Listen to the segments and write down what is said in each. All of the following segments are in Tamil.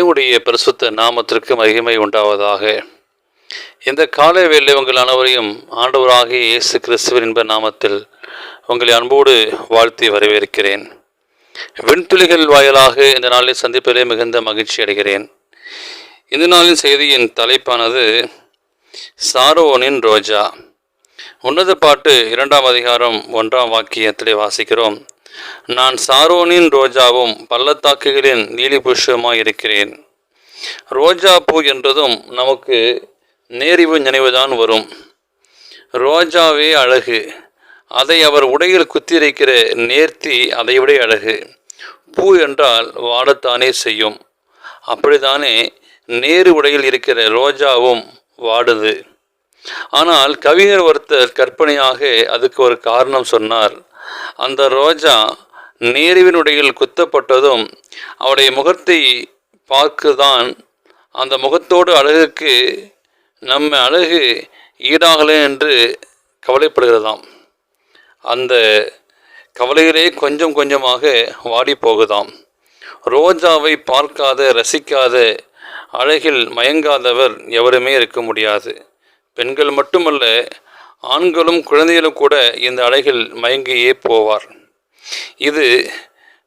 தேவனுடைய பரிசுத்த நாமத்திற்கு மகிமை உண்டாவதாக. இந்த காலை வேலை உங்கள் அனைவரையும் ஆண்டவராகிய இயேசு கிறிஸ்துவின் இன்ப நாமத்தில் உங்களை அன்போடு வாழ்த்தி வரவேற்கிறேன். விண்துளிகள் வாயிலாக இந்த நாளில் சந்திப்பதிலே மிகுந்த மகிழ்ச்சி அடைகிறேன். இந்த நாளின் செய்தியின் தலைப்பானது சாரோனின் ரோஜா. உன்னத பாட்டு இரண்டாம் அதிகாரம் ஒன்றாம் வாக்கியத்திலே வாசிக்கிறோம். நான் சாரோனின் ரோஜாவும் பள்ளத்தாக்குகளின் நீலி இருக்கிறேன் ரோஜா பூ என்றதும் நமக்கு நேரிவு நினைவுதான் வரும். ரோஜாவே அழகு. அதை அவர் உடையில் குத்தியிருக்கிற நேர்த்தி அதைவிட அழகு. பூ என்றால் வாடத்தானே செய்யும். அப்படித்தானே நேரு உடையில் இருக்கிற ரோஜாவும் வாடுது. ஆனால் கவிஞர் ஒருத்தர் கற்பனையாக அதுக்கு ஒரு காரணம் சொன்னார். அந்த ரோஜா நேருவினுடையில் குத்தப்பட்டதும் அவருடைய முகத்தை பார்க்குதான் அந்த முகத்தோடு அழகுக்கு நம்ம அழகு ஈடாகலை என்று கவலைப்படுகிறதாம். அந்த கவலையிலே கொஞ்சம் கொஞ்சமாக வாடி போகுதாம். ரோஜாவை பார்க்காத ரசிக்காத அழகில் மயங்காதவர் எவருமே இருக்க முடியாது. பெண்கள் மட்டுமல்ல ஆண்களும் குழந்தைகளும் கூட இந்த அலைகள் மயங்கியே போவார். இது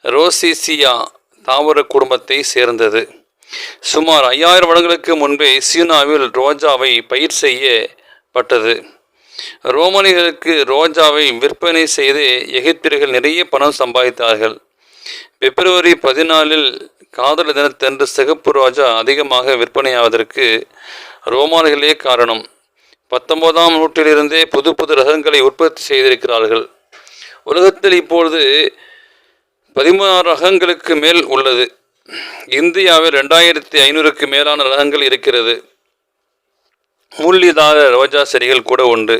ரோசிசியா தாவர குடும்பத்தை சேர்ந்தது. சுமார் ஐயாயிரம் வருடங்களுக்கு முன்பே சீனாவில் ரோஜாவை பயிர் செய்யப்பட்டது. ரோமனிகளுக்கு ரோஜாவை விற்பனை செய்து எகிப்தியர்கள் நிறைய பணம் சம்பாதித்தார்கள். பிப்ரவரி பதினாலில் காதல் தினத்தன்று சிகப்பு ரோஜா அதிகமாக விற்பனையாவதற்கு ரோமானிகளே காரணம். பத்தொன்பதாம் நூற்றிலிருந்தே புது புது ரகங்களை உற்பத்தி செய்திருக்கிறார்கள். உலகத்தில் இப்பொழுது பதிமூணாறு ரகங்களுக்கு மேல் உள்ளது. இந்தியாவில் ரெண்டாயிரத்தி ஐநூறுக்கு மேலான ரகங்கள் இருக்கிறது. மூல்லிதார ரோஜா செடிகள் கூட உண்டு.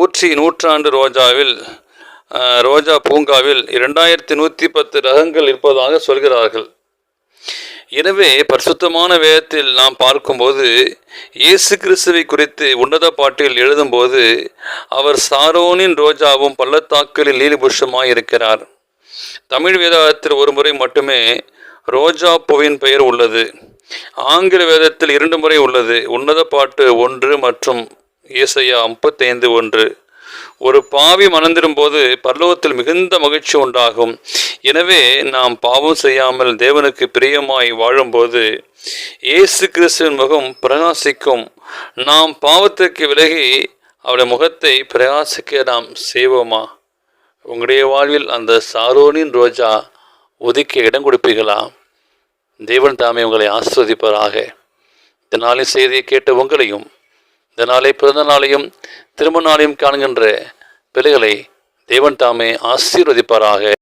ஊற்றி நூற்றாண்டு ரோஜாவில் ரோஜா பூங்காவில் இரண்டாயிரத்தி நூற்றி பத்து ரகங்கள் இருப்பதாக சொல்கிறார்கள். எனவே பரிசுத்தமான வேதத்தில் நாம் பார்க்கும்போது இயேசு கிறிஸ்துவை குறித்து உன்னத பாட்டில் எழுதும்போது அவர் சாரோனின் ரோஜாவும் பள்ளத்தாக்களில் லீலிபுஷமாய் இருக்கிறார். தமிழ் வேதத்தில் ஒரு முறை மட்டுமே ரோஜா பூவின் பெயர் உள்ளது. ஆங்கில வேதத்தில் இரண்டு முறை உள்ளது. உன்னத பாட்டு ஒன்று மற்றும் இயேசையா முப்பத்தைந்து ஒன்று. ஒரு பாவி மணந்திரும் போது பரலோகத்தில் மிகுந்த மகிழ்ச்சி உண்டாகும். எனவே நாம் பாவம் செய்யாமல் தேவனுக்கு பிரியமாய் வாழும்போது இயேசு கிறிஸ்துவின் முகம் பிரகாசிக்கும். நாம் பாவத்திற்கு விலகி அவருடைய முகத்தை பிரகாசிக்க நாம் செய்வோமா? உங்களுடைய வாழ்வில் அந்த சாரோனின் ரோஜா ஒதுக்க இடம் கொடுப்பீர்களா? தேவன் தாமே உங்களை ஆஸ்வதிப்பதாக இந்த செய்தியை கேட்ட உங்களையும் இந்த நாளை பிறந்த நாளையும் திருமண நாளையும் காணுகின்ற பிள்ளைகளை தேவன் தாமே ஆசீர்வதிப்பாராக.